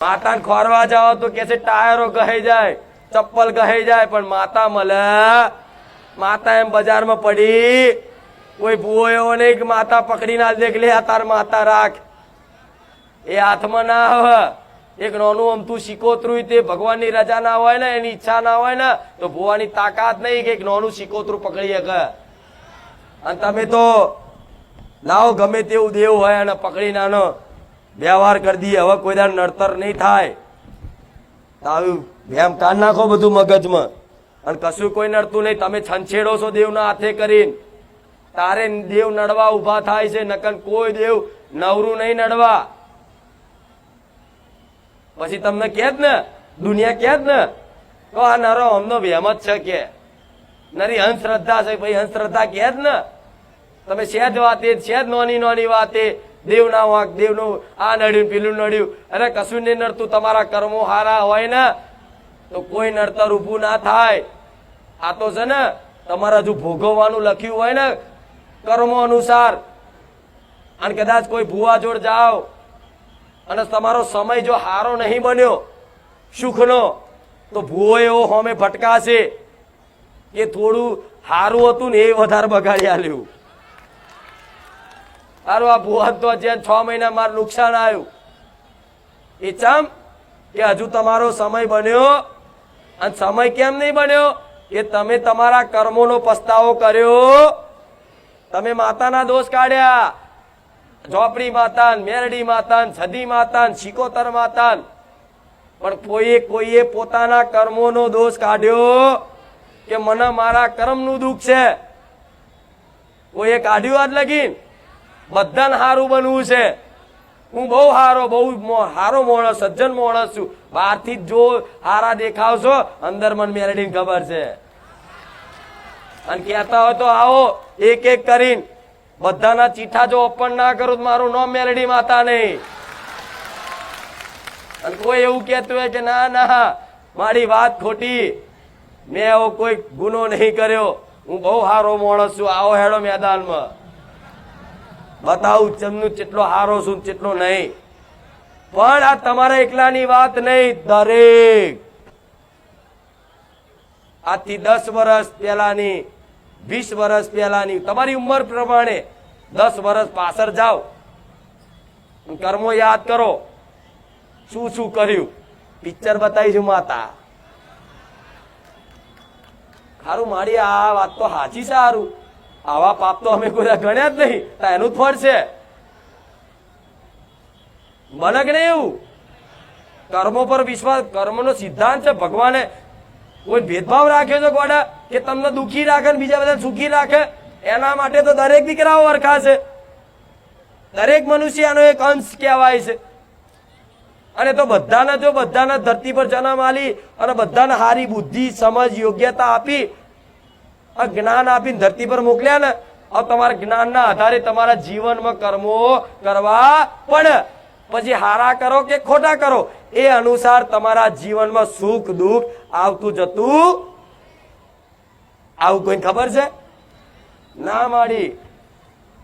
માતાને ખોરવા જાઓ તો કે છે ટાયરો ગહી જાય, ચપ્પલ ગહી જાય, પણ માતા મળે. માતા એમ બજારમાં પડી. કોઈ ભૂવો એવો નહીં કે માતા પકડી ના દેખ, લે તાર માતા રાખ. એ હાથમાં ના આવે. એક નાનું અમથું શિકોતરું તે ભગવાનની રજા ના હોય ને, એની ઈચ્છા ના હોય ને, તો ભુવાની તાકાત નહીં કે એક નાનું શિકોતરું પકડી શકે. અને તમે તો લાવો ગમે તેવું દેવ હોય અને પકડી નાનો. વ્યવહાર કરી દઈએ, હવે કોઈ દાડ નડતર નહીં થાય. તો એમ કાન નાખો બધું મગજમાં. અને કશું કોઈ નડતું નહીં. તમે છંછેડો છો દેવના હાથે કરીને. તારે દેવ નડવા ઊભા થાય છે નકન કોઈ દેવ નવરું નહીં નડવા. પછી તમને કહે જ ને? દુનિયા કહે જ ને? તો આ નરો અમનો વહેમ જ છે કે. નરી અંધશ્રદ્ધા છે ભાઈ અંધશ્રદ્ધા કહે જ ને? તમે સહેજ વાતે સહેજ નોની નોની વાતે. દેવના વાંક દેવનું આ નડ્યું, પેલું નડ્યું. અરે કશું નહીં નડતું, તમારા કર્મો હારા હોય ને, તો કોઈ નડતર ઊભું ના થાય. આ તો છે ને, તમારા જો ભોગવવાનું લખ્યું હોય ને, કર્મો અનુસાર. અને કદાચ કોઈ ભુવા જોડ જાઓ, અને તમારો સમય જો હારો નહીં બન્યો, સુખનો, તો ભૂવો એવો હોમે ભટકાશે એ થોડું હારું હતું ને એ વધારે બગાડી આલ્યું. સારું આ ભૂવા તો જે છ મહિના મારું નુકસાન આવ્યું એ ચમ કે હજુ તમારો સમય બન્યો અને સમય કેમ નહીં બન્યો? કે તમે તમારા કર્મોનો પસ્તાવો કર્યો. તમે માતાના દોષ કાઢ્યા. ઝોપડી માતાન, મેરડી માતાન સદી માતાન, શિકોતર માતાન. પણ કોઈએ કોઈએ પોતાના કર્મોનો દોષ કાઢ્યો કે મને મારા કર્મનું દુઃખ છે. કોઈએ કાઢ્યું આજ લગીન? બધાને સારું બનવું છે. હું બહુ સારો બહુ સારો માણસ, સજ્જન માણસ છું. બહારથી જો સારા દેખાવશો, અંદર મન મેરડીને ખબર છે. અને કહેતા હોય તો આવો, એક એક કરીને. બધાના ચીઠા જો ઓપન ના કરું તો મારું નામ મેરેડી માતા નહીં. અને કોઈ એવું કહેતું હોય કે ના ના, મારી વાત ખોટી. મેં એવો કોઈ ગુનો નહીં કર્યો. હું બહુ સારો માણસ છું. આવો હેડો મેદાનમાં. બતાવું ચમનું કેટલો હારો છું ચેટલો નહીં. પણ આ તમારા એકલાની વાત નહીં, દરેક. આજથી દસ વર્ષ પહેલાની, વીસ વર્ષ પહેલાની, તમારી ઉંમર પ્રમાણે દસ વર્ષ પાછળ જાઓ. કર્મો યાદ કરો. શું શું કર્યું? પિક્ચર બતાવીશું માતા. ખારું મારી આ વાત તો સાચી સારું આવા પાપ તો અમે કોઈ ગણ્યા જ નહીં એનું ફળ છે. બને કે નહીં એવું? કર્મો પર વિશ્વાસ, કર્મનો સિદ્ધાંત છે ભગવાને. કોઈ ભેદભાવ રાખ્યો છે ગોડા કે તમને દુઃખી રાખે બીજા બધા સુખી રાખે? એના માટે તો દરેક દીકરાઓ વરખાશે દરેક મનુષ્ય એનો એક અંશ કહેવાય છે. અને તો બધાને જો બધાના ધરતી પર જન્મ આલી અને બધાને હારી બુદ્ધિ, સમજ, યોગ્યતા આપી આ જ્ઞાન આપીને ધરતી પર મોકલ્યા ને હવે તમારા જ્ઞાનના આધારે તમારા જીવનમાં કર્મો કરવા પણ પછી હારા કરો કે ખોટા કરો, એ અનુસાર તમારા જીવનમાં સુખ, દુઃખ આવતું જતું આવું કોઈ ખબર છે? ના માડી.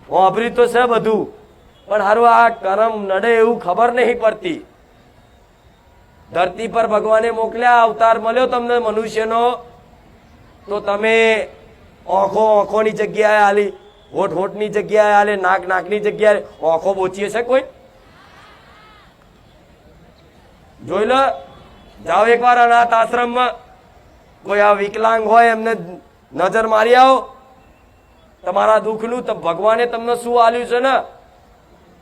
વાપરી તો છે બધું, પણ હારું આ કરમ નડે એવું ખબર નહીં પડતી. ધરતી પર ભગવાને મોકલ્યા, અવતાર મળ્યો તમને મનુષ્યનો, તો તમે આંખો ઓંખોની જગ્યાએ હાલી હોઠ હોઠની જગ્યાએ હાલે નાક નાકની જગ્યાએ ઓખો બોચી છે કોઈ? જોઈ લો, જાઓ એકવાર અનાથ આશ્રમમાં. કોઈ આ વિકલાંગ હોય એમને નજર મારી આવો. તમારા દુઃખનું તો ભગવાને તમને શું આલ્યું છે ને?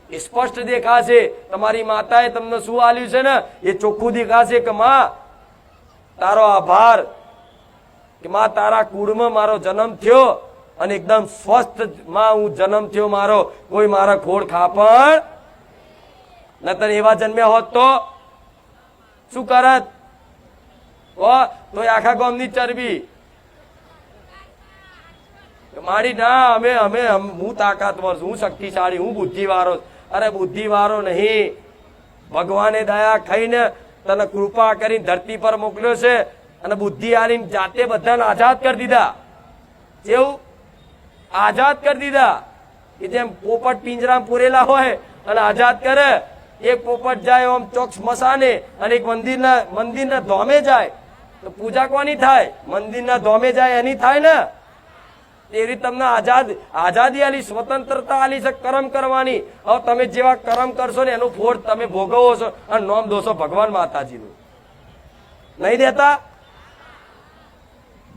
એ સ્પષ્ટ દેખાશે. તમારી માતાએ તમને શું આલ્યું છે ને? એ ચોખ્ખું દેખાશે કે માં, તારો આભાર. કે માં, તારા કુળમાં મારો જન્મ થયો અને એકદમ સ્વસ્થમાં હું જન્મ થયો મારો. કોઈ મારા ખોડ ખાપણ નતર એવા જન્મ્યા હોત તો શું કરત? તો આખા ગામની ચરબી. મારી ના, અમે અમે હું તાકાતવર છું, હું શક્તિશાળી, હું બુદ્ધિવાળો અરે, બુદ્ધિવાળો નહીં. ભગવાને દયા ખાઈને તને કૃપા કરીને ધરતી પર મોકલ્યો છે. અને બુદ્ધિ આલીને જાતે બધાને આઝાદ કરી દીધા. જેવું આઝાદ કરી દીધા કે જેમ પોપટ પિંજરામાં પૂરેલા હોય અને આઝાદ કરે, એક પોપટ જાય આમ ચોક સ્મશાને અને એક મંદિરના મંદિરના ધોમે જાય, તો પૂજા કોની થાય? મંદિરના ધોમે જાય, એની થાય ને? એવી તમને આઝાદ, આઝાદી આલી, સ્વતંત્રતા આલી છે, કરમ કરવાની. હવે તમે જેવા કરમ કરશો ને, એનું ફોડ તમે ભોગવો છો. અને નોમ દોશો ભગવાન માતાજીનું. નહીં દેતા?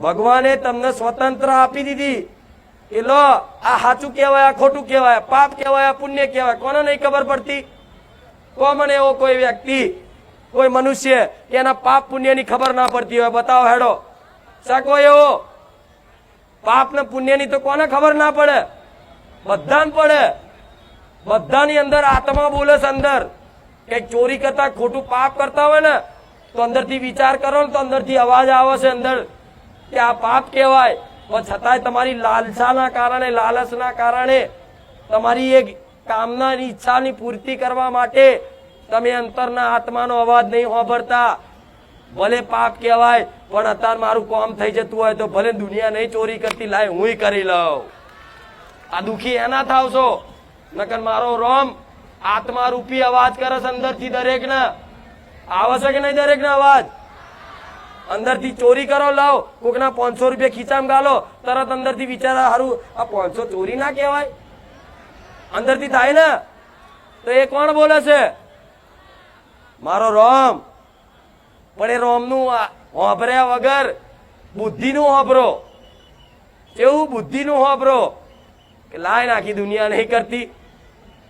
ભગવાને તમને સ્વતંત્ર આપી દીધી કે લો, આ સાચું કહેવાય ખોટું કહેવાય, પાપ કહેવાય પુણ્ય કહેવાય. કોને નહીં ખબર પડતી? કોમન એવો કોઈ વ્યક્તિ, કોઈ મનુષ્ય કે એના પાપ પુણ્યની ખબર ના પડતી હોય. બતાવો હેડો. શકો એવો? પાપ ને પુણ્યની તો કોને ખબર ના પડે? બધાને પડે. બધાની અંદર આત્મા બોલે છે અંદર. કંઈક ચોરી કરતા, ખોટું પાપ કરતા હોય ને, તો અંદરથી વિચાર કરો ને તો અંદરથી અવાજ આવે છે અંદર. કે આ પાપ કહેવાય. પણ છતાંય તમારી લાલસાના કારણે લાલચના કારણે તમારી એક કામનાની ઈચ્છાની પૂર્તિ કરવા માટે તમે અંતરના આત્માનો અવાજ નહીં હોભરતા ભલે પાપ કહેવાય, પણ અત્યારે મારું કામ થઈ જતું હોય તો ભલે દુનિયા નહીં ચોરી કરતી, લાય હું કરી લઉં. આ દુખી એના થાવશો? નકર મારો રોમ આત્મા રૂપી અવાજ કરે છે અંદરથી દરેકના. આવશે કે નહીં દરેકના અવાજ? અંદરથી ચોરી કરો, લાવ. કોકના પાંચસો રૂપિયા ખીચામાં ગાલો. તરત અંદરથી વિચાર, હારું, આ પાંચસો ચોરી ના કહેવાય. અંદરથી થાય ને? તો એ કોણ બોલે છે? મારો રોમ. પણ એ રોમનું હોભર્યા વગર બુદ્ધિનું હોભરો. કેવું બુદ્ધિનું હોભરો? કે લાય નાખી દુનિયા નહીં કરતી.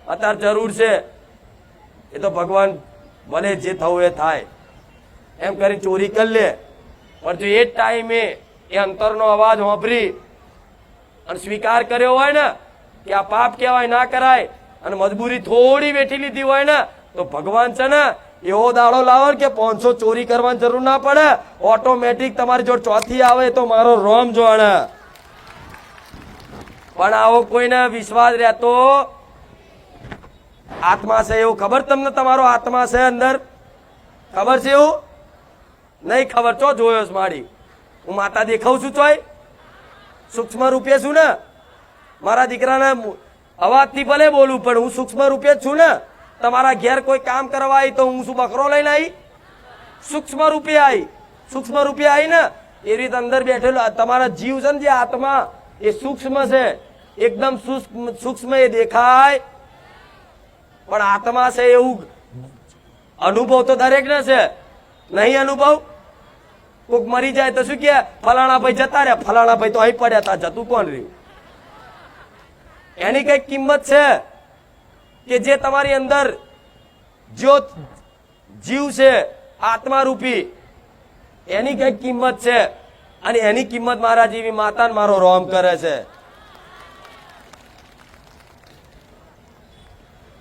અત્યારે જરૂર છે. એ તો ભગવાન ભલે જે થવું એ થાય. એમ કરી ચોરી કરી લે. પણ જો એ જ ટાઈમે એ અંતરનો અવાજ હોંભરી અને સ્વીકાર કર્યો હોય ને, કે આ પાપ કહેવાય, ના કરાય, અને મજબૂરી થોડી વેઠી લીધી હોય ને, તો ભગવાન છે ને, એવો દાડો લાવો કે પાંચસો ચોરી કરવાની જરૂર ના પડે. ઓટોમેટિક તમારી જોડે ચોથી આવે તો મારો રોમ જોણે પણ આવો કોઈને વિશ્વાસ રહેતો, આત્મા છે એવું ખબર તમને તમારો આત્મા છે અંદર? ખબર છે એવું? નહીં ખબર ચો જોયો છે મારી. હું માતા દેખાઉં છું ચોય સૂક્ષ્મ રૂપે છું ને. મારા દીકરાને અવાજથી ભલે બોલું, પણ હું સૂક્ષ્મ રૂપે જ છું ને. તમારા ઘેર કોઈ કામ કરવા આવી તો હું શું બકરો લઈને આવી? સૂક્ષ્મ રૂપે આવી. સૂક્ષ્મ રૂપે આવી ને. એ રીતે અંદર બેઠેલો તમારા જીવ છે ને જે આત્મા, એ સૂક્ષ્મ છે. એકદમ સૂક્ષ્મ એ દેખાય. પણ આત્મા છે એવું અનુભવ તો દરેક ને છે. નહીં અનુભવ? કોક મરી જાય તો શું કે, ફલાણા ભાઈ જતા રહ્યા. ફલાણા ભાઈ તો અહીં પડ્યા તા જતું કોણ રહ્યું એની કઈ કિંમત છે કે જે તમારી અંદર જ્યોત જીવ છે આત્મા રૂપી એની કઈ કિંમત છે અને એની કિંમત મારા જેવી માતા મારો રોમ કરે છે.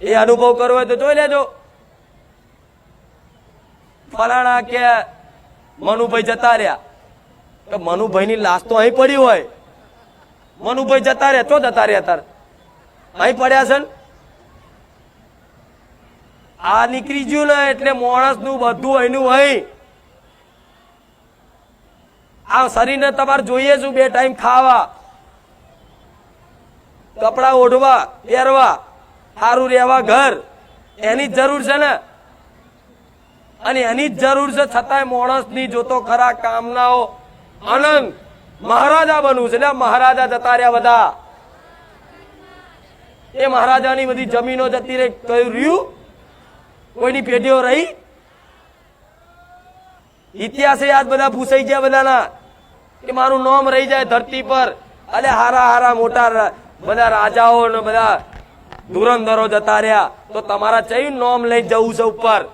એ અનુભવ કરવો હોય તો જોઈ લેજો. ફલાણા કે મનુભાઈ જતા રહ્યા. મનુભાઈ ની લાશ તો અહીં પડી હોય. મનુભાઈ જતા રહ્યા. ચો જતા રહ્યા તાર? અહીં પડ્યા છે ને? આ નીકળી ગયું ને એટલે માણસનું બધું એનું અહીં આ શરીરને તમારે જોઈએ છું બે ટાઈમ ખાવા. કપડા ઓઢવા, પહેરવા સારું રહેવા ઘર. એની જરૂર છે ને? અને એની જ જરૂર છે, છતાંય માણસની જોતો ખરા કામનાઓ આનંદ મહારાજા બનવું છે. એટલે મહારાજા જતા રહ્યા બધા. એ મહારાજાની બધી જમીનો જતી રહી, કયું રહ્યું? કોઈની પેઢીઓ રહી? ઇતિહાસ યાદ બધા ભૂસાઈ ગયા બધાના, કે મારું નામ રહી જાય ધરતી પર. અલે, હારા હારા, મોટા બધા રાજાઓ ને બધા ધુરંધરો જતા રહ્યા. તો તમારા ચયું નામ લઈ જવું છે ઉપર?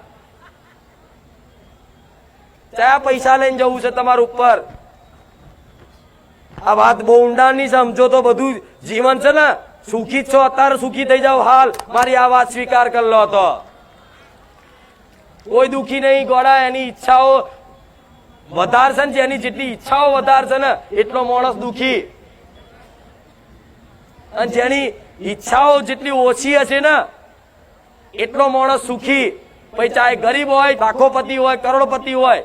કયા પૈસા લઈને જવું છે તમારું ઉપર? આ વાત બહુ ઊંડાણની સમજો તો બધું જીવન છે ને, સુખી છો, અત્યારે સુખી થઈ જાવ હાલ, મારી આ વાત સ્વીકાર કરી લો તો. કોઈ દુખી નહીં, ગોળા, એની ઈચ્છાઓ વધારે છે ને, જેની જેટલી ઈચ્છાઓ વધારે છે ને, એટલો માણસ દુખી. અને જેની ઈચ્છાઓ જેટલી ઓછી હશે ને, એટલો માણસ સુખી. પછી ચાહે ગરીબ હોય લાખોપતિ હોય, કરોડપતિ હોય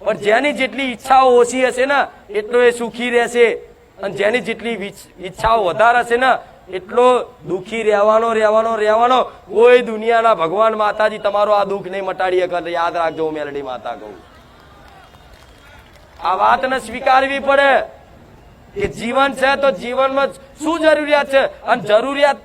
પણ જેની જેટલી ઈચ્છાઓ ઓછી હશે ને, એટલો એ સુખી રહેશે. અને જેની જેટલી ઈચ્છાઓ વધારે હશે ને, એટલો દુઃખી રહેવાનો રહેવાનો રહેવાનો. કોઈ દુનિયાના ભગવાન માતાજી તમારો આ દુઃખ નહીં મટાડી શકે યાદ રાખજો હું મેલડી માતા કહું. આ વાતને સ્વીકારવી પડે કે જીવન છે તો જીવનમાં શું જરૂરિયાત છે? અને જરૂરિયાત